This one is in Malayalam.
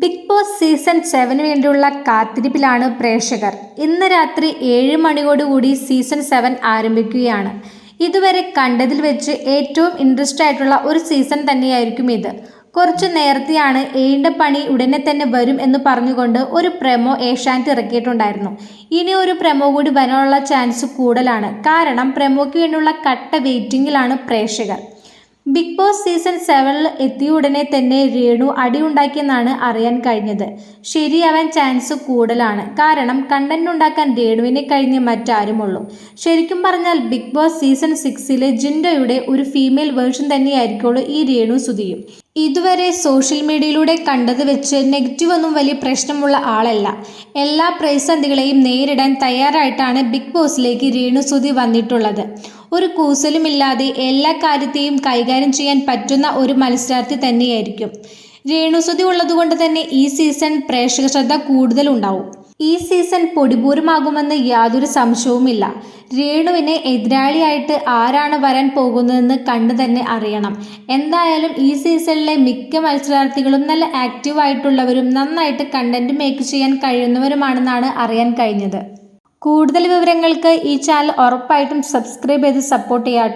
ബിഗ് ബോസ് സീസൺ സെവന് വേണ്ടിയുള്ള കാത്തിരിപ്പിലാണ് പ്രേക്ഷകർ. ഇന്ന് രാത്രി ഏഴ് മണിയോടുകൂടി സീസൺ സെവൻ ആരംഭിക്കുകയാണ്. ഇതുവരെ കണ്ടതിൽ വെച്ച് ഏറ്റവും ഇൻട്രസ്റ്റ് ആയിട്ടുള്ള ഒരു സീസൺ തന്നെയായിരിക്കും ഇത്. കുറച്ച് നേരത്തെയാണ് ഏഴിന്റെ പണി ഉടനെ തന്നെ വരും എന്ന് പറഞ്ഞുകൊണ്ട് ഒരു പ്രമോ ഏഷ്യാനെറ്റ് ഇറക്കിയിട്ടുണ്ടായിരുന്നു. ഇനി ഒരു പ്രമോ കൂടി വരാനുള്ള ചാൻസ് കൂടുതലാണ്. കാരണം പ്രമോയ്ക്ക് വേണ്ടിയുള്ള കട്ട വെയിറ്റിംഗിലാണ് പ്രേക്ഷകർ. ബിഗ് ബോസ് സീസൺ സെവനിൽ എത്തിയ ഉടനെ തന്നെ രേണു അടിയുണ്ടാക്കിയെന്നാണ് അറിയാൻ കഴിഞ്ഞത്. ശരിയാവാൻ ചാൻസ് കൂടുതലാണ്. കാരണം കണ്ടന്റ് ഉണ്ടാക്കാൻ രേണുവിനെ കഴിഞ്ഞ് മറ്റാരുമുള്ളൂ. ശരിക്കും പറഞ്ഞാൽ ബിഗ് ബോസ് സീസൺ സിക്സിലെ ജിൻഡോയുടെ ഒരു ഫീമെയിൽ വേർഷൻ തന്നെയായിരിക്കുള്ളൂ ഈ രേണു സുതിയും ഇതുവരെ സോഷ്യൽ മീഡിയയിലൂടെ കണ്ടത് വെച്ച് നെഗറ്റീവ് ഒന്നും വലിയ പ്രശ്നമുള്ള ആളല്ല. എല്ലാ പ്രതിസന്ധികളെയും നേരിടാൻ തയ്യാറായിട്ടാണ് ബിഗ് ബോസിലേക്ക് രേണു സുതി വന്നിട്ടുള്ളത്. ഒരു കൂസലുമില്ലാതെ എല്ലാ കാര്യത്തെയും കൈകാര്യം ചെയ്യാൻ പറ്റുന്ന ഒരു മത്സരാർത്ഥി തന്നെയായിരിക്കും. രേണുസുതി ഉള്ളതുകൊണ്ട് തന്നെ ഈ സീസൺ പ്രേക്ഷക ശ്രദ്ധ കൂടുതലുണ്ടാവും. ഈ സീസൺ പൊടിപൂരമാകുമെന്ന് യാതൊരു സംശയവുമില്ല. രേണുവിനെ എതിരാളിയായിട്ട് ആരാണ് വരാൻ പോകുന്നതെന്ന് കണ്ടു തന്നെ അറിയണം. എന്തായാലും ഈ സീസണിലെ മിക്ക മത്സരാർത്ഥികളും നല്ല ആക്റ്റീവ് ആയിട്ടുള്ളവരും നന്നായിട്ട് കണ്ടന്റ് മേക്ക് ചെയ്യാൻ കഴിയുന്നവരുമാണെന്നാണ് അറിയാൻ കഴിഞ്ഞത്. കൂടുതൽ വിവരങ്ങൾക്ക് ഈ ചാനൽ ഉറപ്പായിട്ടും സബ്സ്ക്രൈബ് ചെയ്ത് സപ്പോർട്ട് ചെയ്യാം